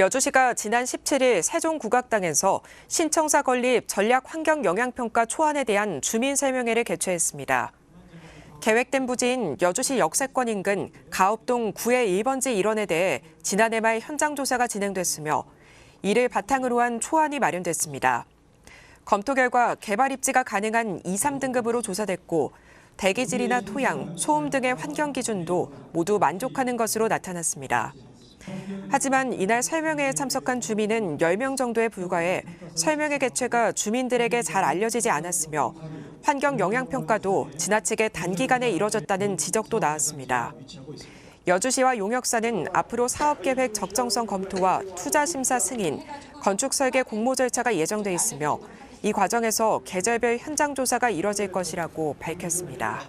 여주시가 지난 17일 세종국악당에서 신청사 건립 전략 환경 영향평가 초안에 대한 주민 설명회를 개최했습니다. 계획된 부지인 여주시 역세권 인근 가업동 9의 1번지 일원에 대해 지난해 말 현장 조사가 진행됐으며 이를 바탕으로 한 초안이 마련됐습니다. 검토 결과 개발 입지가 가능한 2, 3등급으로 조사됐고 대기질이나 토양, 소음 등의 환경 기준도 모두 만족하는 것으로 나타났습니다. 하지만 이날 설명회에 참석한 주민은 10명 정도에 불과해 설명회 개최가 주민들에게 잘 알려지지 않았으며 환경 영향평가도 지나치게 단기간에 이뤄졌다는 지적도 나왔습니다. 여주시와 용역사는 앞으로 사업계획 적정성 검토와 투자 심사 승인, 건축 설계 공모 절차가 예정돼 있으며 이 과정에서 계절별 현장 조사가 이뤄질 것이라고 밝혔습니다.